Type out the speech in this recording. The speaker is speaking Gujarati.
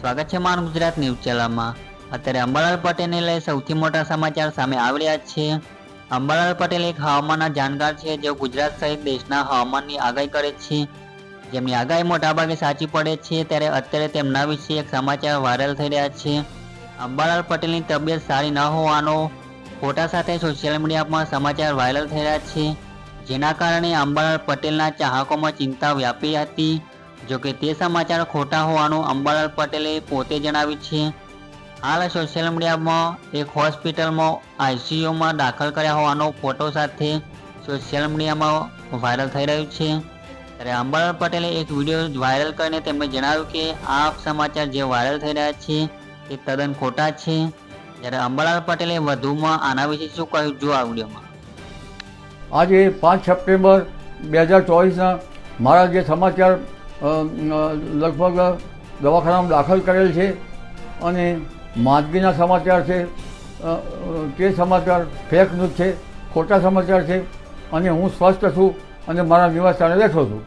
સ્વાગત છે માન ગુજરાત ન્યૂઝ ચેનલમાં. અત્યારે અંબાલાલ પટેલને લઈ સૌથી મોટા સમાચાર સામે આવી રહ્યા છે. અંબાલાલ પટેલ એક હવામાનના જાણકાર છે, જેઓ ગુજરાત સહિત દેશના હવામાનની આગાહી કરે છે. જેમની આગાહી મોટાભાગે સાચી પડે છે, ત્યારે અત્યારે તેમના વિશે એક સમાચાર વાયરલ થઈ રહ્યા છે. અંબાલાલ પટેલની તબિયત સારી ન હોવાનો ફોટા સાથે સોશિયલ મીડિયામાં સમાચાર વાયરલ થઈ રહ્યા છે. જેના કારણે અંબાલાલ પટેલના ચાહકોમાં ચિંતા વ્યાપી હતી. જોકે તે સમાચાર ખોટા હોવાનું અંબાલાલ પટેલે પોતે જણાવ્યું છે. હાલ સોશિયલ મીડિયામાં એક હોસ્પિટલમાં આઈસીયુમાં દાખલ કર્યા હોવાનો ફોટો સાથે સોશિયલ મીડિયામાં વાયરલ થઈ રહ્યું છે. ત્યારે અંબાલાલ પટેલે એક વીડિયો વાયરલ કરીને તેમણે જણાવ્યું કે આ સમાચાર જે વાયરલ થઈ રહ્યા છે તે તદ્દન ખોટા છે. જ્યારે અંબાલાલ પટેલે વધુમાં આના વિશે શું કહ્યું જો આ વિડીયોમાં? આજે પાંચ સપ્ટેમ્બર બે હજાર ચોવીસના મારા જે સમાચાર લગભગ દવાખાનામાં દાખલ કરેલ છે અને માંદગીના સમાચાર છે તે સમાચાર ફેક ન્યૂઝ છે, ખોટા સમાચાર છે અને હું સ્વસ્થ છું અને મારા નિવાસસ્થાને બેઠો છું.